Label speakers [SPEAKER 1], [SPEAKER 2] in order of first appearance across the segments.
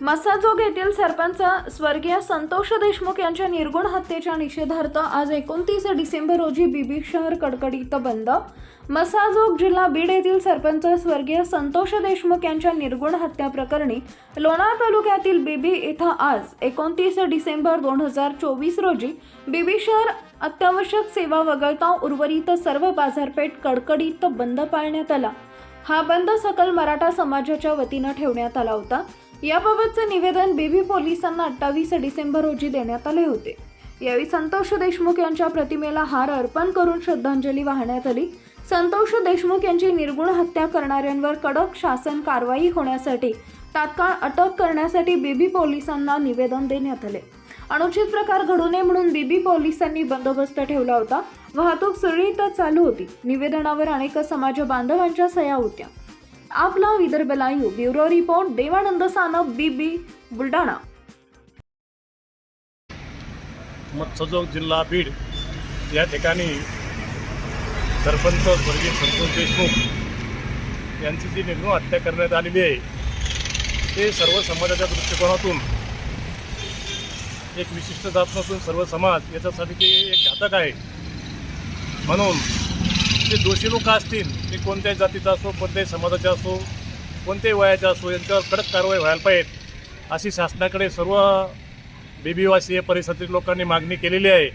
[SPEAKER 1] मसाजोग येथील सरपंच स्वर्गीय संतोष देशमुख यांच्या निर्गुण हत्येच्या निषेधार्थ आज एकोणतीस डिसेंबर रोजी बीबी शहर कडकडीत बंद. मसाजोग जिल्हा बीड येथील सरपंच स्वर्गीय संतोष देशमुख यांच्या निर्गुण हत्या प्रकरणी लोणार तालुक्यातील बीबी इथं आज एकोणतीस डिसेंबर दोन हजार चोवीस रोजी बीबी शहर अत्यावश्यक सेवा वगळता उर्वरित सर्व बाजारपेठ कडकडीत बंद पाळण्यात आला. हा बंद सकल मराठा समाजाच्या वतीनं ठेवण्यात आला होता. याबाबतचं निवेदन बीबी पोलिसांना अठ्ठावीस डिसेंबर रोजी देण्यात आले होते. यावेळी संतोष देशमुख यांच्या प्रतिमेला हार अर्पण करून श्रद्धांजली वाहण्यात आली. संतोष देशमुख यांची निर्गुण हत्या करणाऱ्यांवर कडक शासन कारवाई होण्यासाठी तात्काळ अटक करण्यासाठी बीबी पोलिसांना निवेदन देण्यात आले. अनुचित प्रकार घडू नये म्हणून बीबी पोलिसांनी बंदोबस्त ठेवला होता. वाहतूक सुरळीतच चालू होती. निवेदनावर अनेक समाज बांधवांच्या सह्या होत्या. आपला Vidarbha live bureau report Devanand Sanap Bibi Buldhana.
[SPEAKER 2] मत्स्यजोग जिल्हा बीड. या ठिकाणी सरपंच स्वर्गीय संतोष देशमुख यांची जी निर्गुण हत्या करण्यात आलेली आहे ते सर्व समाजाच्या दृष्टिकोनातून एक विशिष्ट जात नसून सर्व समाज याच्यासाठी ते एक घातक आहे. म्हणून जे दोषी लोक असतील ते कोणत्याही जातीचा असो कोणत्याही समाजाचा असो कोणत्याही वयाचा असो यांच्यावर कडक कारवाई व्हायला पाहिजे. अशी शासनाकडे सर्व बेबीवासी परिसरातील लोकांनी मागणी केलेली आहे.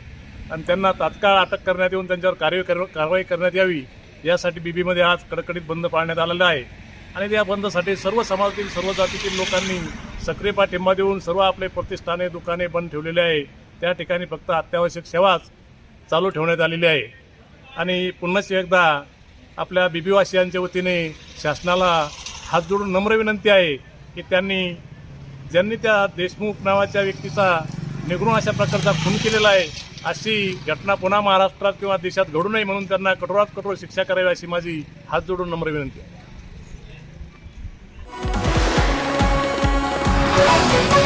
[SPEAKER 2] आणि त्यांना तात्काळ अटक करण्यात येऊन त्यांच्यावर कार्य कर कारवाई करण्यात यावी. यासाठी बीबीमध्ये आज कडकडीत बंद पाळण्यात आलेला आहे. आणि त्या बंदसाठी सर्व समाजातील सर्व जातीतील लोकांनी सक्रिय पाठिंबा देऊन सर्व आपले प्रतिष्ठाने दुकाने बंद ठेवलेले आहे. त्या ठिकाणी फक्त अत्यावश्यक सेवाच चालू ठेवण्यात आलेली आहे. आणि पुन्हाच एकदा आपल्या बीबीवासियांच्या वतीने शासनाला हात जोडून नम्र विनंती आहे की त्यांनी ज्यांनी त्या देशमुख नावाच्या व्यक्तीचा निगरून अशा प्रकारचा खून केलेला आहे अशी घटना पुन्हा महाराष्ट्रात किंवा देशात घडू नये म्हणून त्यांना कठोरात कठोर शिक्षा करावी अशी माझी हात जोडून नम्र विनंती आहे. Thank you.